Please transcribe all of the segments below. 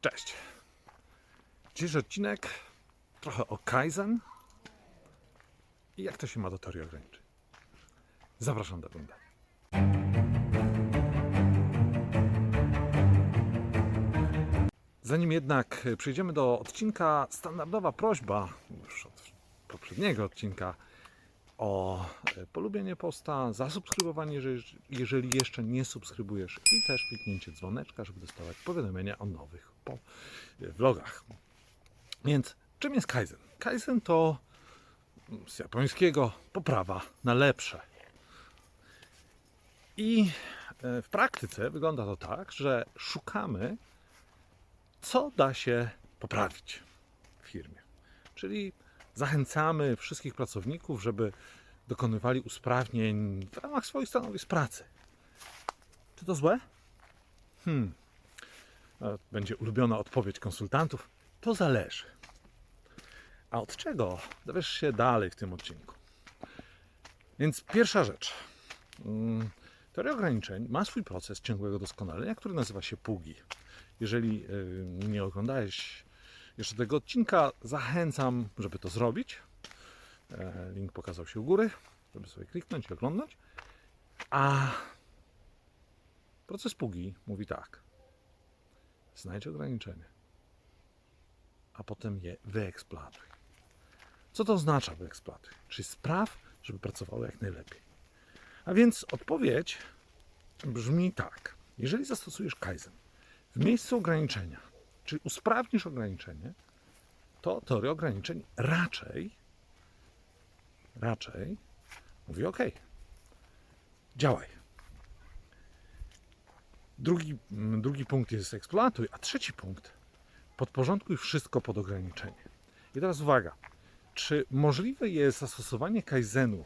Cześć. Dzisiejszy odcinek trochę o Kaizen i jak to się ma do teorii ograniczeń. Zapraszam do oglądania. Zanim jednak przejdziemy do odcinka, standardowa prośba już od poprzedniego odcinka o e, polubienie posta, zasubskrybowanie, jeżeli, jeszcze nie subskrybujesz i też kliknięcie dzwoneczka, żeby dostawać powiadomienia o nowych po, e, vlogach. Więc czym jest Kaizen? Kaizen to mm, z japońskiego poprawa na lepsze. I e, w praktyce wygląda to tak, że szukamy, co da się poprawić w firmie. Czyli zachęcamy wszystkich pracowników, żeby dokonywali usprawnień w ramach swoich stanowisk pracy. Czy to złe? Hmm. E, Będzie ulubiona odpowiedź konsultantów. To zależy. A od czego dowiesz się dalej w tym odcinku? Więc pierwsza rzecz. Mm, Teoria ograniczeń ma swój proces ciągłego doskonalenia, który nazywa się PUGI. Jeżeli y, nie oglądałeś jeszcze tego odcinka, zachęcam, żeby to zrobić. E, Link pokazał się u góry, żeby sobie kliknąć i oglądać. A proces PUGI mówi tak. Znajdź ograniczenie, a potem je wyeksploatuj. Co to oznacza wyeksploatuj? Czyli spraw, żeby pracowało jak najlepiej. A więc odpowiedź brzmi tak. Jeżeli zastosujesz Kaizen w miejscu ograniczenia, czyli usprawnisz ograniczenie, to teoria ograniczeń raczej, raczej mówi OK, działaj. Drugi, mm, drugi punkt jest eksploatuj, a trzeci punkt podporządkuj wszystko pod ograniczenie. I teraz uwaga, czy możliwe jest zastosowanie Kaizenu,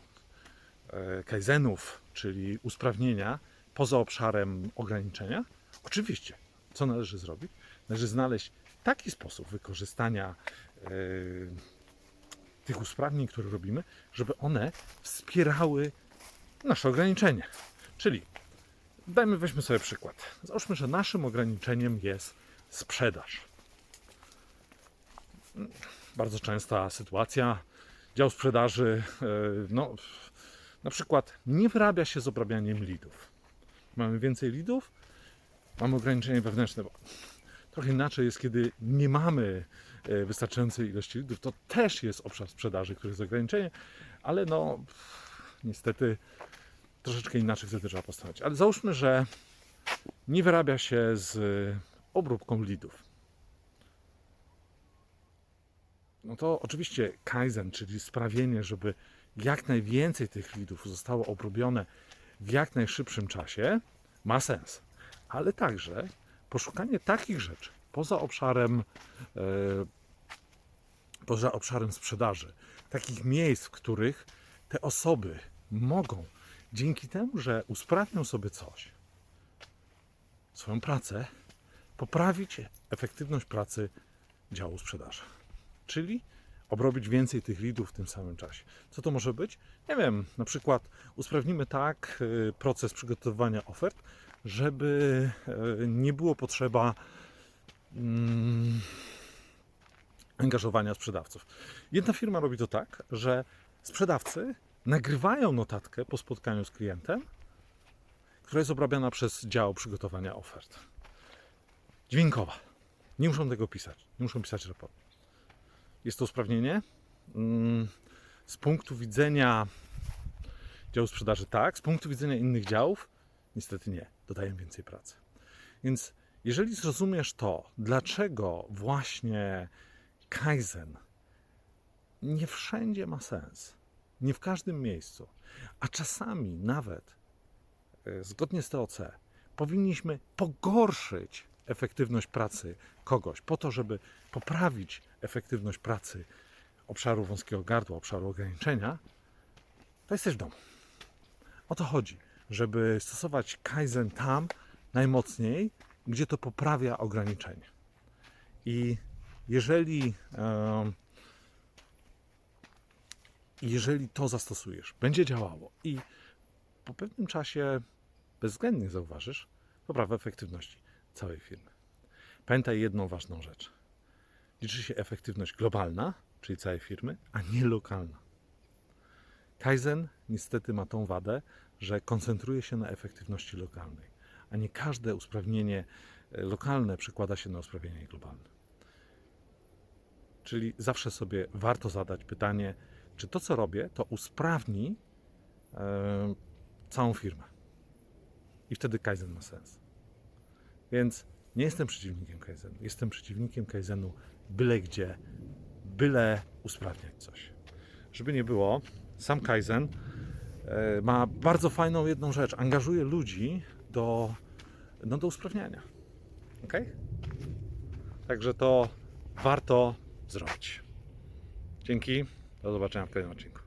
e, Kaizenów, czyli usprawnienia poza obszarem ograniczenia? Oczywiście. Co należy zrobić? Należy znaleźć taki sposób wykorzystania e, tych usprawnień, które robimy, żeby one wspierały nasze ograniczenie. Czyli dajmy, weźmy sobie przykład. Załóżmy, że naszym ograniczeniem jest sprzedaż. Bardzo częsta sytuacja. Dział sprzedaży, e, no, na przykład nie wyrabia się z obrabianiem lidów. Mamy więcej lidów, mamy ograniczenie wewnętrzne. Bo trochę inaczej jest, kiedy nie mamy e, wystarczającej ilości lidów. To też jest obszar sprzedaży, który jest ograniczenie, ale no niestety troszeczkę inaczej wtedy trzeba postanowić. Ale załóżmy, że nie wyrabia się z obróbką lidów. No to oczywiście Kaizen, czyli sprawienie, żeby jak najwięcej tych lidów zostało obrobione w jak najszybszym czasie, ma sens. Ale także poszukanie takich rzeczy poza obszarem, e, poza obszarem sprzedaży, takich miejsc, w których te osoby mogą dzięki temu, że usprawnią sobie coś, swoją pracę, poprawić efektywność pracy działu sprzedaży. Czyli obrobić więcej tych lidów w tym samym czasie. Co to może być? Nie wiem, na przykład usprawnimy tak y, proces przygotowywania ofert, żeby y, nie było potrzeba mm, angażowania sprzedawców. Jedna firma robi to tak, że sprzedawcy nagrywają notatkę po spotkaniu z klientem, która jest obrabiana przez dział przygotowania ofert. Dźwiękowa. Nie muszą tego pisać. Nie muszą pisać raportu. Jest to usprawnienie. Mm, Z punktu widzenia działu sprzedaży tak, z punktu widzenia innych działów niestety nie. Dodają więcej pracy. Więc jeżeli zrozumiesz to, dlaczego właśnie Kaizen nie wszędzie ma sens, nie w każdym miejscu, a czasami nawet e, zgodnie z TOC powinniśmy pogorszyć efektywność pracy kogoś po to, żeby poprawić efektywność pracy obszaru wąskiego gardła, obszaru ograniczenia, to jesteś w domu. O to chodzi, żeby stosować Kaizen tam najmocniej, gdzie to poprawia ograniczenie. I jeżeli, jeżeli to zastosujesz, będzie działało i po pewnym czasie bezwzględnie zauważysz poprawę efektywności całej firmy. Pamiętaj jedną ważną rzecz. Liczy się efektywność globalna, czyli całej firmy, a nie lokalna. Kaizen niestety ma tą wadę, że koncentruje się na efektywności lokalnej, a nie każde usprawnienie e, lokalne przekłada się na usprawnienie globalne. Czyli zawsze sobie warto zadać pytanie, czy to, co robię, to usprawni e, całą firmę. I wtedy Kaizen ma sens. Więc nie jestem przeciwnikiem Kaizenu. Jestem przeciwnikiem Kaizenu byle gdzie, byle usprawniać coś. Żeby nie było, sam Kaizen e, ma bardzo fajną jedną rzecz. Angażuje ludzi do, no, do usprawniania. Ok? Także to warto zrobić. Dzięki. Do zobaczenia w kolejnym odcinku.